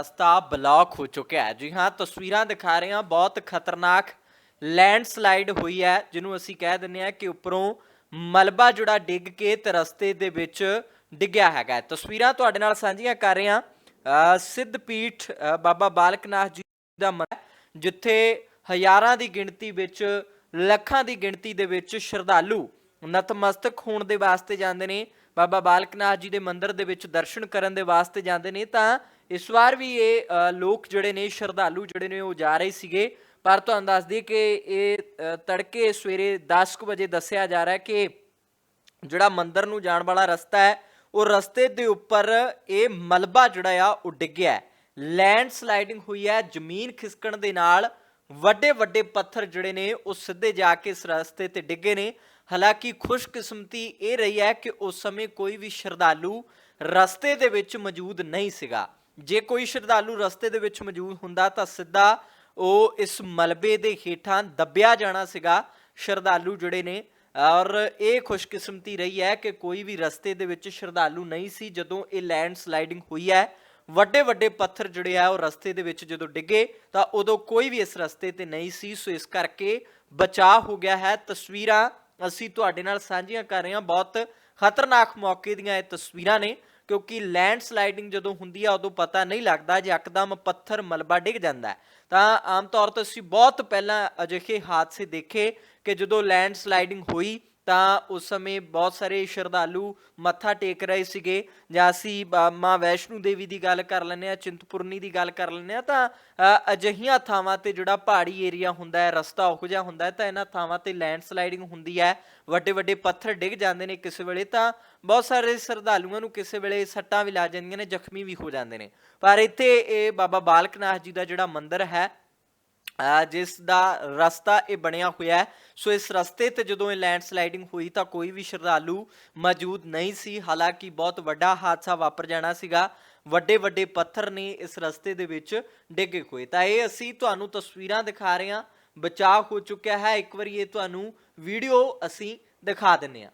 ਰਸਤਾ ਬਲੌਕ ਹੋ ਚੁੱਕਿਆ ਹੈ। ਜੀ ਹਾਂ ਤਸਵੀਰਾਂ ਦਿਖਾ ਰਹੇ ਹਾਂ। ਬਹੁਤ ਖਤਰਨਾਕ ਲੈਂਡਸਲਾਈਡ ਹੋਈ ਹੈ ਜਿਹਨੂੰ ਅਸੀਂ ਕਹਿ ਦਿੰਦੇ ਹਾਂ ਕਿ ਉੱਪਰੋਂ ਮਲਬਾ ਜੁੜਾ ਡਿੱਗ ਕੇ ਤੇ ਰਸਤੇ ਦੇ ਵਿੱਚ ਡਿੱਗਿਆ ਹੈਗਾ ਤਸਵੀਰਾਂ ਤੁਹਾਡੇ ਨਾਲ ਸਾਂਝੀਆਂ ਕਰ ਰਹੇ ਹਾਂ। ਅ, ਸਿੱਧਪੀਠ ਅ, ਬਾਬਾ ਬਾਲਕਨਾਥ ਜੀ ਦਾ ਮੰਦਰ ਜਿੱਥੇ ਹਜ਼ਾਰਾਂ ਦੀ ਗਿਣਤੀ ਵਿੱਚ ਲੱਖਾਂ ਦੀ ਗਿਣਤੀ ਦੇ ਵਿੱਚ ਸ਼ਰਧਾਲੂ ਨਤਮਸਤਕ ਹੋਣ ਦੇ ਵਾਸਤੇ ਜਾਂਦੇ ਨੇ, ਬਾਬਾ ਬਾਲਕ ਨਾਥ ਜੀ ਦੇ ਮੰਦਿਰ ਦੇ ਵਿੱਚ ਦਰਸ਼ਨ ਕਰਨ ਦੇ ਵਾਸਤੇ ਜਾਂਦੇ ਨੇ, ਤਾਂ ਇਸ ਵਾਰ ਵੀ ਇਹ ਲੋਕ ਜਿਹੜੇ ਨੇ, ਸ਼ਰਧਾਲੂ ਜਿਹੜੇ ਨੇ, ਉਹ ਜਾ ਰਹੇ ਸੀਗੇ। ਪਰ ਤੁਹਾਨੂੰ ਦੱਸ ਦਈਏ ਕਿ ਇਹ ਤੜਕੇ ਸਵੇਰੇ 10 ਕੁ ਵਜੇ ਦੱਸਿਆ ਜਾ ਰਿਹਾ ਕਿ ਜਿਹੜਾ ਮੰਦਿਰ ਨੂੰ ਜਾਣ ਵਾਲਾ ਰਸਤਾ ਹੈ, ਉਹ ਰਸਤੇ ਦੇ ਉੱਪਰ ਇਹ ਮਲਬਾ ਜਿਹੜਾ ਆ, ਉਹ ਡਿੱਗਿਆ ਹੈ। ਲੈਂਡ ਸਲਾਈਡਿੰਗ ਹੋਈ ਹੈ, ਜ਼ਮੀਨ ਖਿਸਕਣ ਦੇ ਨਾਲ ਵੱਡੇ ਵੱਡੇ ਪੱਥਰ ਜਿਹੜੇ ਨੇ, ਉਹ ਸਿੱਧੇ ਜਾ ਕੇ ਇਸ ਰਸਤੇ ਤੇ ਡਿੱਗੇ ਨੇ। ਹਾਲਾਂਕਿ ਖੁਸ਼ਕਿਸਮਤੀ ਇਹ ਰਹੀ ਹੈ ਕਿ ਉਸ ਸਮੇਂ ਕੋਈ ਵੀ ਸ਼ਰਧਾਲੂ ਰਸਤੇ ਦੇ ਵਿੱਚ ਮੌਜੂਦ ਨਹੀਂ ਸੀਗਾ। ਜੇ ਕੋਈ ਸ਼ਰਧਾਲੂ ਰਸਤੇ ਦੇ ਵਿੱਚ ਮੌਜੂਦ ਹੁੰਦਾ ਤਾਂ ਸਿੱਧਾ ਉਹ ਇਸ ਮਲਬੇ ਦੇ ਹੇਠਾਂ ਦੱਬਿਆ ਜਾਣਾ ਸੀਗਾ ਸ਼ਰਧਾਲੂ ਜਿਹੜੇ ਨੇ। ਔਰ ਇਹ ਖੁਸ਼ਕਿਸਮਤੀ ਰਹੀ ਹੈ ਕਿ ਕੋਈ ਵੀ ਰਸਤੇ ਦੇ ਵਿੱਚ ਸ਼ਰਧਾਲੂ ਨਹੀਂ ਸੀ, ਜਦੋਂ ਇਹ ਲੈਂਡ ਸਲਾਈਡਿੰਗ ਹੋਈ ਹੈ ਵੱਡੇ ਵੱਡੇ ਪੱਥਰ ਜਿਹੜੇ ਆ, ਉਹ ਰਸਤੇ ਦੇ ਵਿੱਚ ਜਦੋਂ ਡਿੱਗੇ, ਤਾਂ ਉਦੋਂ ਕੋਈ ਵੀ ਇਸ ਰਸਤੇ ਤੇ ਨਹੀਂ ਸੀ। ਸੋ ਇਸ ਕਰਕੇ ਬਚਾਅ ਹੋ ਗਿਆ ਹੈ। ਤਸਵੀਰਾਂ ਅਸੀਂ ਤੁਹਾਡੇ ਨਾਲ ਸਾਂਝੀਆਂ ਕਰ ਰਹੇ ਹਾਂ। ਬਹੁਤ ਖਤਰਨਾਕ ਮੌਕੇ ਦੀਆਂ ਇਹ ਤਸਵੀਰਾਂ ਨੇ, ਕਿਉਂਕਿ ਲੈਂਡ ਸਲਾਈਡਿੰਗ ਜਦੋਂ ਹੁੰਦੀ ਆ, ਉਦੋਂ ਪਤਾ ਨਹੀਂ ਲੱਗਦਾ ਜੇ ਇੱਕਦਮ ਪੱਥਰ ਮਲਬਾ ਡਿੱਗ ਜਾਂਦਾ ਤਾਂ ਆਮ ਤੌਰ ਤੇ ਅਸੀਂ ਬਹੁਤ ਪਹਿਲਾਂ ਅਜਿਹੇ ਹਾਦਸੇ ਦੇਖੇ ਕਿ ਜਦੋਂ ਲੈਂਡ ਸਲਾਈਡਿੰਗ ਹੋਈ ਤਾਂ ਉਸ ਸਮੇਂ ਬਹੁਤ ਸਾਰੇ ਸ਼ਰਧਾਲੂ ਮੱਥਾ ਟੇਕ ਰਹੇ ਸੀਗੇ। ਜਾਂ ਅਸੀਂ ਬ- ਮਾਂ ਵੈਸ਼ਨੂ ਦੇਵੀ ਦੀ ਗੱਲ ਕਰ ਲੈਂਦੇ ਆ ਚਿੰਤਪੁਰਨੀ ਦੀ ਗੱਲ ਕਰ ਲੈਂਦੇ ਆ ਤਾਂ ਅ, ਅਜਿਹੀਆਂ ਥਾਵਾਂ ਤੇ ਜਿਹੜਾ ਪਹਾੜੀ ਏਰੀਆ ਹੁੰਦਾ ਹੈ ਰਸਤਾ ਉਹੋ ਜਿਹਾ ਹੁੰਦਾ ਹੈ ਤਾਂ ਇਹਨਾਂ ਥਾਵਾਂ ਤੇ ਲੈਂਡਸਲਾਈਡਿੰਗ ਹੁੰਦੀ ਹੈ। ਵੱਡੇ ਵੱਡੇ ਪੱਥਰ ਡਿੱਗ ਜਾਂਦੇ ਨੇ ਕਿਸੇ ਵੇਲੇ ਤਾਂ ਬਹੁਤ ਸਾਰੇ ਸ਼ਰਧਾਲੂਆਂ ਨੂੰ ਕਿਸੇ ਵੇਲੇ ਸੱਟਾਂ ਵੀ ਲੱਗ ਜਾਂਦੀਆਂ ਨੇ ਜ਼ਖਮੀ ਵੀ ਹੋ ਜਾਂਦੇ ਨੇ। ਪਰ ਇੱਥੇ ਇਹ ਬਾਬਾ ਬਾਲਕਨਾਥ ਜੀ ਦਾ ਜਿਹੜਾ ਮੰਦਿਰ ਹੈ ਜਿਸ ਦਾ ਰਸਤਾ ਇਹ ਬਣਿਆ ਹੋਇਆ ਸੋ ਇਸ ਰਸਤੇ ਤੇ ਜਦੋਂ ਇਹ ਲੈਂਡਸਲਾਈਡਿੰਗ ਹੋਈ ਤਾਂ ਕੋਈ ਵੀ ਸ਼ਰਧਾਲੂ ਮੌਜੂਦ ਨਹੀਂ ਸੀ। ਹਾਲਾਂਕਿ ਬਹੁਤ ਵੱਡਾ ਹਾਦਸਾ ਵਾਪਰ ਜਾਣਾ ਸੀਗਾ। ਵੱਡੇ ਵੱਡੇ ਪੱਥਰ ਨੇ ਇਸ ਰਸਤੇ ਦੇ ਵਿੱਚ ਡਿੱਗੇ ਹੋਏ। ਤਾਂ ਇਹ ਅਸੀਂ ਤੁਹਾਨੂੰ ਤਸਵੀਰਾਂ ਦਿਖਾ ਰਹੇ ਹਾਂ। ਬਚਾਅ ਹੋ ਚੁੱਕਿਆ ਹੈ। ਇੱਕ ਵਾਰੀ ਇਹ ਤੁਹਾਨੂੰ ਵੀਡੀਓ ਅਸੀਂ ਦਿਖਾ ਦਿੰਨੇ ਆ